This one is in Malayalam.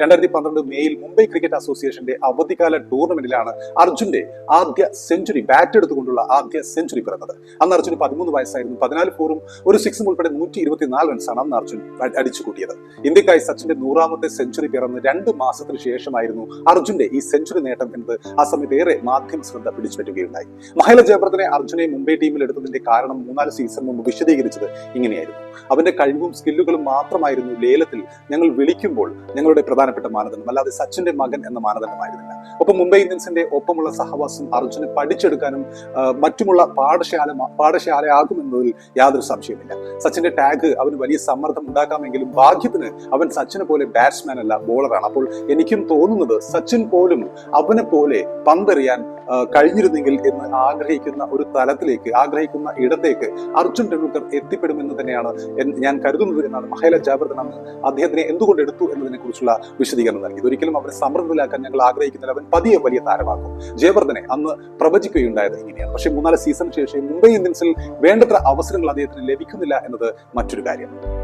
രണ്ടായിരത്തി പന്ത്രണ്ട് മെയ്യിൽ മുംബൈ ക്രിക്കറ്റ് അസോസിയേഷന്റെ അവധിക്കാല ടൂർണമെന്റിലാണ് അർജുന്റെ ആദ്യ സെഞ്ചുറി ബാറ്റ് എടുത്തുകൊണ്ടുള്ള ആദ്യ സെഞ്ചുറി പിറന്നത്. അന്ന് അർജുന് പതിമൂന്ന് വയസ്സായിരുന്നു. പതിനാല് ഫോറും ഒരു സിക്സും ഉൾപ്പെടെ നൂറ്റി ഇരുപത്തിനാല് റൺസാണ് അന്ന് അർജുൻ അടിച്ചു കൂട്ടിയത്. ഇന്ത്യക്കായി സച്ചിന്റെ നൂറാമത്തെ സെഞ്ചുറി പിറന്ന് രണ്ട് മാസത്തിന് ശേഷമായിരുന്നു അർജുന്റെ ഈ സെഞ്ചുറി നേട്ടം എന്നത് ആ സമയത്ത് ഏറെ മാധ്യമ ശ്രദ്ധ പിടിച്ചുപറ്റുകയുണ്ടായി. മഹേല ജയപ്രദനെ അർജുനെ മുംബൈ ടീമിൽ എടുത്തതിന്റെ കാരണം മൂന്നാൽ സീസൺ മുമ്പ് വിശദീകരിച്ചത് ഇങ്ങനെയായിരുന്നു. അവന്റെ കഴിവും സ്കില്ലുകളും മാത്രമായിരുന്നു ലേലത്തിൽ ഞങ്ങൾ വിളിക്കുമ്പോൾ ഞങ്ങളുടെ പ്രധാനപ്പെട്ട മാനദണ്ഡം. അല്ലാതെ സച്ചിന്റെ മകൻ എന്ന മാനദണ്ഡമായിരുന്നില്ല. ഒപ്പം മുംബൈ ഇന്ത്യൻസിന്റെ ഒപ്പമുള്ള സഹവാസം അർജുനെ പഠിച്ചെടുക്കാനും മറ്റുമുള്ള പാഠശാല പാഠശാലയാകുമെന്നതിൽ യാതൊരു സംശയമില്ല സച്ചിന്റെ ടാഗ് അവന് വലിയ സമ്മർദ്ദം ഉണ്ടാക്കാമെങ്കിലും ഭാഗ്യത്തിന് അവൻ സച്ചിനെ പോലെ ബാറ്റ്സ്മാൻ അല്ല ബോളറാണ് അപ്പോൾ എനിക്കും തോന്നുന്നത് സച്ചിൻ പോലും അവനെ പോലെ പന്തെറിയാൻ കഴിഞ്ഞിരുന്നെങ്കിൽ എന്ന് ആഗ്രഹിക്കുന്ന ഒരു തലത്തിലേക്ക് ആഗ്രഹിക്കുന്ന ഇടത്തേക്ക് അർജുൻ ടെണ്ടുൽക്കർ എത്തിപ്പെടുമെന്ന് തന്നെയാണ് ഞാൻ കരുതുന്നത് എന്നാണ് മഹേല ജാബർദൻ അദ്ദേഹത്തിനെ എന്തുകൊണ്ട് എടുത്തു എന്നതിനെ കുറിച്ചുള്ള വിശദീകരണം നൽകിയത്. ഒരിക്കലും അവരെ സമ്മർദ്ദത്തിലാക്കാൻ ഞങ്ങൾ ആഗ്രഹിക്കുന്നില്ല. അവൻ പതിയെ വലിയ താരമാക്കും. ജയവർദ്ധനെ അന്ന് പ്രവചിക്കുകയുണ്ടായത് ഇങ്ങനെയാണ്. പക്ഷേ മൂന്നാൽ സീസൺ ശേഷം മുംബൈ ഇന്ത്യൻസിൽ വേണ്ടത്ര അവസരങ്ങൾ അദ്ദേഹത്തിന് ലഭിക്കുന്നില്ല എന്നത് മറ്റൊരു കാര്യം.